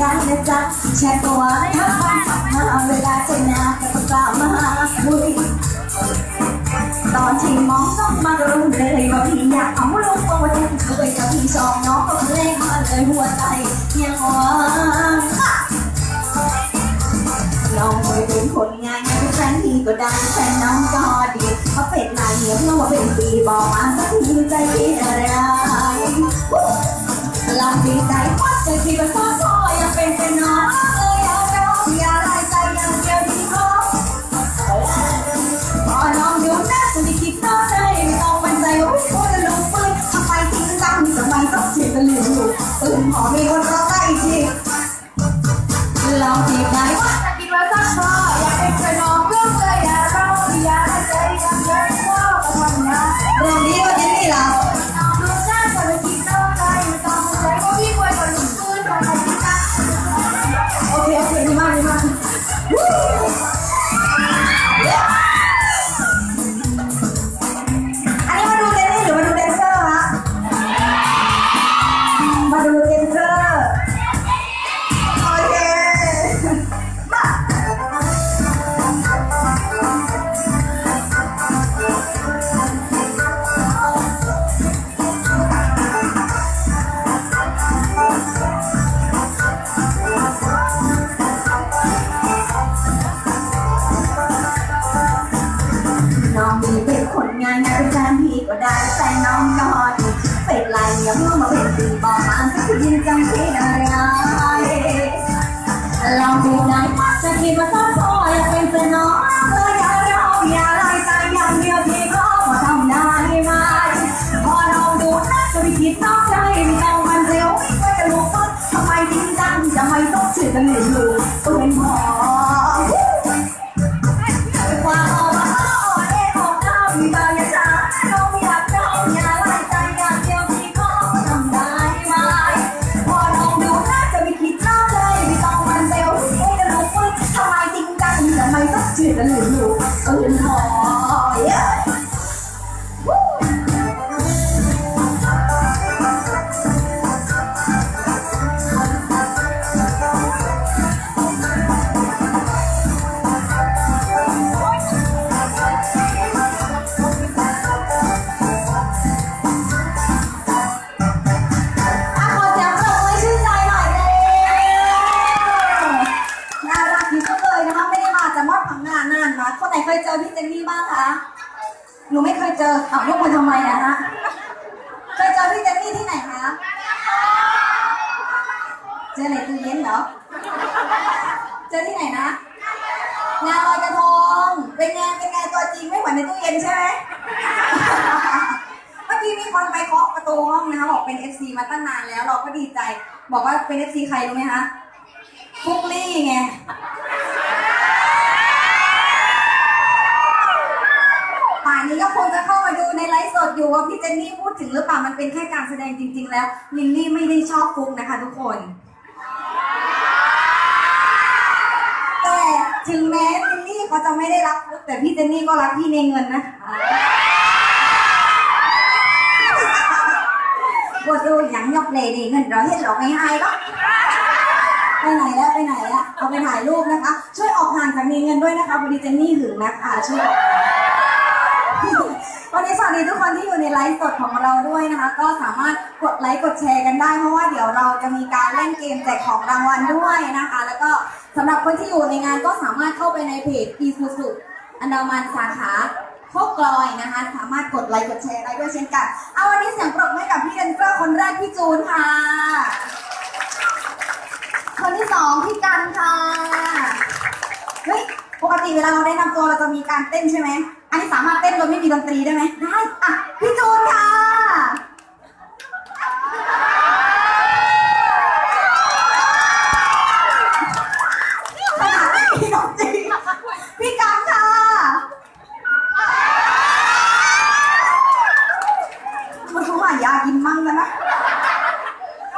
ได้นะจ๊ะแชร์ตัวให้ทั้งวันมาเวลาเจนาก็ต้องกล่าวมาคุยตอนที่มองต้องมารู้เลยว่าพี่อยากเอาลูกโตจะเคยกับพี่ชอบน้องก็เลยมาเลยหัวใจยังหวังน้องไม่เป็นคนง่ายๆแฟนพี่ก็ได้แฟนน้องก็ดีเขาเป็นนายเหนียวน้องว่าเป็นปีบอกมาสักทีใจคิดอะไรลำดีใจวัดใจพี่ก็ท้อท้ออ เราดูได้จะคิดว่าต้อง ออ้าวยกมือทำไมอะฮะเคยเจอพี่เจนนี่ที่ไหนคะเจอในตู้เย็นเหรอ เจอที่ไหนนะ งานลอยกระทง เป็นไงเป็นไงตัวจริงไม่เหมือนในตู้เย็นใช่ไหมเมื่อกี้มีคนไปเคาะประตูห้องนะคะบอกเป็น FC มาตั้งนานแล้วเราก็ดีใจ บอกว่าเป็น FC ใครรู้ไหมคะฟุกลี่ไง ป่า นี้ก็คงจะเข้ามาดูในไลฟ์สดอยู่ว่าพี่เจนนี่พูดถึงหรือเปล่ามันเป็นแค่การแสดงจริง ๆ แล้วลินลี่ไม่ได้ชอบฟุกนะคะ ทุกคน แต่ถึงแม้ลินลี่เขาจะไม่ได้รักฟุกแต่พี่เจนนี่ก็รักพี่ในเงินนะคะบทดูหยังยกเลยดีเงินเราเห็นเราไม่ให้หรอกไปไหนแล้วไปไหนอะเอาไปถ่ายรูปนะคะ ช่วยออกห่างจากมีเงินด้วยนะคะพอดีเจนนี่หึงนะคะช่วยออกห่าง วันนี้สวัสดีทุกคนที่อยู่ในไลฟ์สดของเราด้วยนะคะ ก็สามารถกดไลค์กดแชร์กันได้เพราะว่าเดี๋ยวเราจะมีการเล่นเกมแจกของรางวัลด้วยนะคะ แล้วก็สำหรับคนที่อยู่ในงานก็สามารถเข้าไปในเพจ e s u s u อันดามันสาขาโคกลอยนะคะ สามารถกดไลค์กดแชร์ได้ด้วยเช่นกันเอาวันนี้เสียงปรบมือให้กับพี่เดนเซอร์คนแรกพี่จูนค่ะ คนที่สองพี่กันค่ะเฮ้ยปกติเวลาเราได้นำตัวเราจะมีการเต้นใช่ไหม อันนี้สามารถเต้นโดยไม่มีดนตรีได้ไหมได้ อะ พี่จูนค่ะ ขนาดไม่มีดนตรี พี่กังค่ะ มันคงหายากินมั่งกันนะ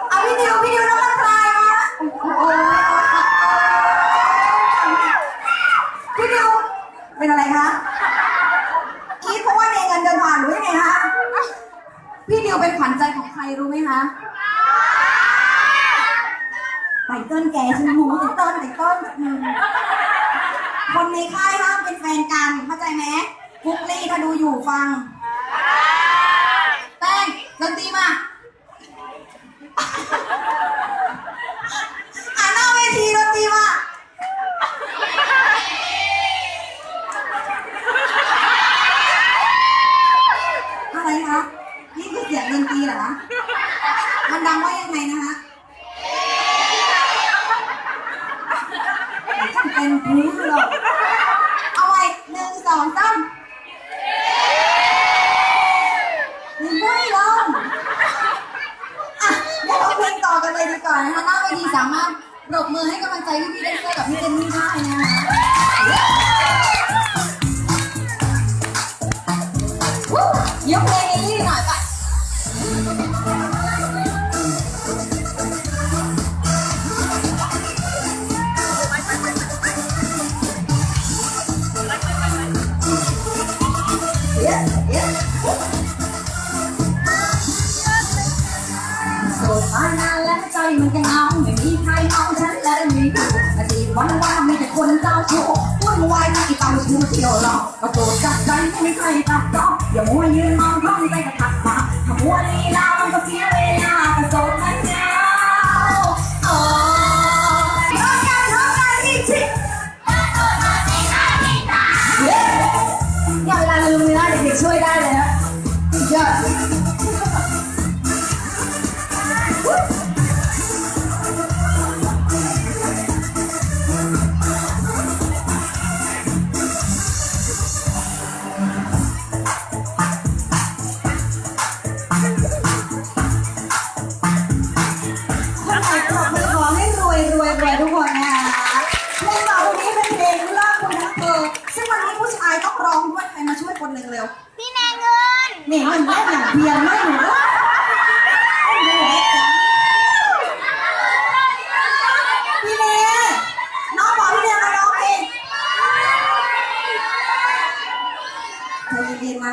เอาพี่ดิวพี่ดิวน้ำมันพลายมาโอ้โหพี่ดิวเป็นอะไรคะคิดเพราะว่าในเงินเดินผ่านหรือยังไงคะพี่ดิวเป็นขวัญใจของใครรู้ไหมคะ ไต่เติ้ลแกช่ไหมหมูต่เติ้ลต่เติ้ลอืมคนในค่ายห้ามเป็นแฟนกันเข้าใจไหมฟุกลี่ถ้าดูอยู่ฟังแป้งดนตรีมาอ่านหน้าเวทีดนตรีมาอะไรคะนี่คือเสียงดนตรีเหรอมันดังว่ายังไงนะคะ ยกเพลงเอลลี่หน่อยไปโสดมานานแล้วใจมันก็เหงาไม่มีใครเอาฉันและมีอยู่อาทิตย์วันวันมีแต่คนเจ้าชู้วุ่นวายที่เจ้าชู้เที่ยวหลอกก็โสดจับใจไม่มีใคร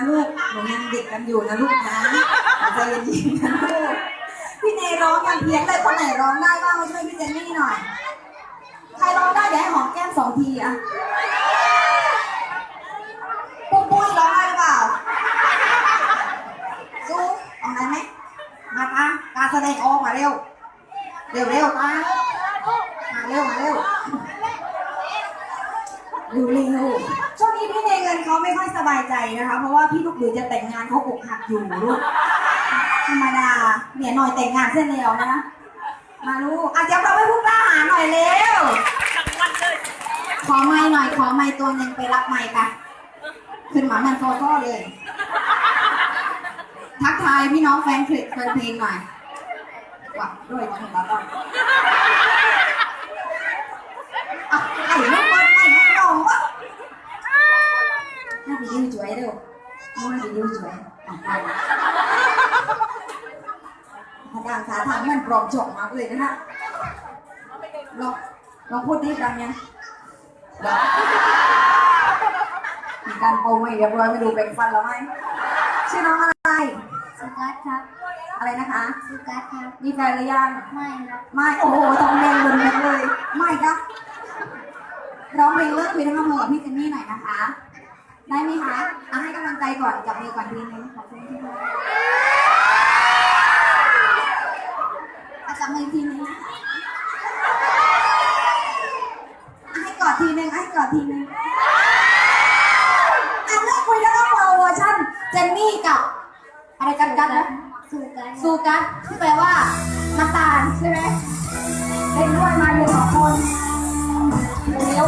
ลูกหนูยังเด็กกันอยู่นะลูกนะใจเย็นๆนะลูกพี่เนร้องย่างเพี้ยนเลยคนไหนร้องได้บ้างมาช่วยพี่เจนนี่หน่อย ใครร้องได้เดี๋ยวให้หอมแก้มสองทีอะปุ้มปุ้ยร้องได้หรือเปล่าสู้ออกได้ไหมมาตาการแสดงออกมาเร็ว เร็วเร็วตามาเร็วมาเร็ว เร็วเร็วช่วงนี้พี่เนเงินเขาไม่ค่อยสบายใจนะคะ เพราะว่าพี่ลูกหรือจะแต่งงานเขาอกหักอยู่ลูกธรรมดาเนี่ยหน่อยแต่งงานเส้นแล้วนะ มาลูกอะเดี๋ยวเราไปพูดกล้าหาหน่อยเร็วขอไม้หน่อยขอไม้ตัวหนึ่งไปรับไม้กันขึ้นมามันโฟโต้เลย ทักทายพี่น้องแฟนคลิปแฟนเพลงหน่อยว่ะด้วยจังหวะต้องอะไอ้ลูกบอลไอ้ลูกน้องวะ ถ้าพี่ยิ้มสวยเร็วถ้าพี่ยิ้มสวยอะไปพดังสาทางมันปลอมจอกมากเลยนะฮะลองลองพูดได้ดังยังลองมีการโปรไม่เรียบร้อยไม่ดูเป็นฟันแล้วไหมชื่อน้องอะไรสุกัสครับ อะไรนะคะสุกัสครับ มีแฟนหรือยัง ไม่ครับ ไม่ โอ้โหทองแดงบนแดงเลย ไม่ครับร้องเพลงเลิกคุยทั้งอำเภอกับพี่เจนนี่หน่อยนะคะ ได้ไหมคะอะให้กำลังใจก่อนจับมือก่อนทีนึงขอบคุณที่มาอะจับมือทีนึงนะคะอะให้กอดทีนึงอะให้กอดทีนึงอะเลิกคุยแล้วก็มาเวอร์ชันเจนนี่กับอะไรกันกันนะสุกัสซูกัสที่แปลว่าน้ำตาลใช่ไหมเล่นด้วยมาอยู่สองคนเร็ว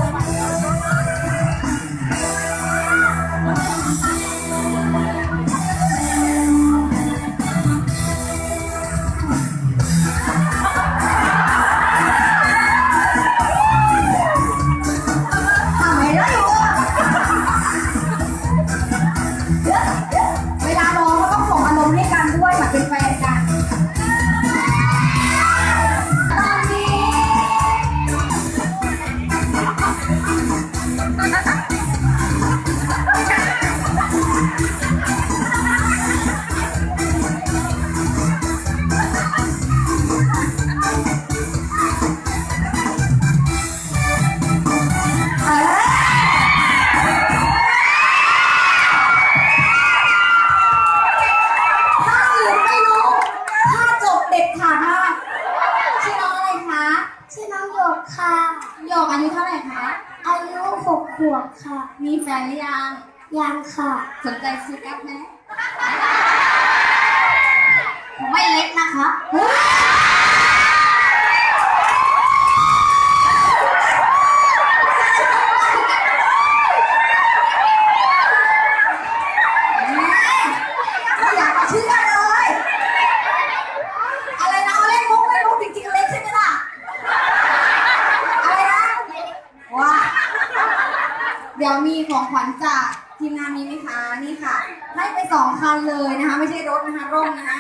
ันเลยนะคะ ไม่ใช่รถนะคะร่มนะคะ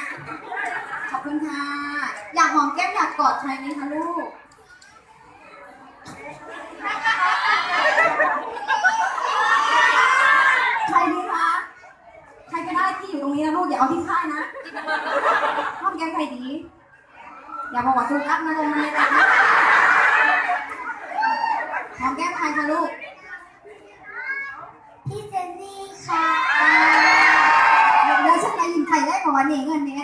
ขอบคุณค่ะอยากหอมแก้มอยากกอดใครไหมคะลูกใครดีคะใครก็ได้ที่อยู่ตรงนี้นะลูกอย่าเอาที่ค่ายนะหอมแก้มใครดี อย่าบอกว่าถูกอัพนะลงมาเลยนะคะหอมแก้มใครคะลูกพี่เจนนี่ค่ะ ครไ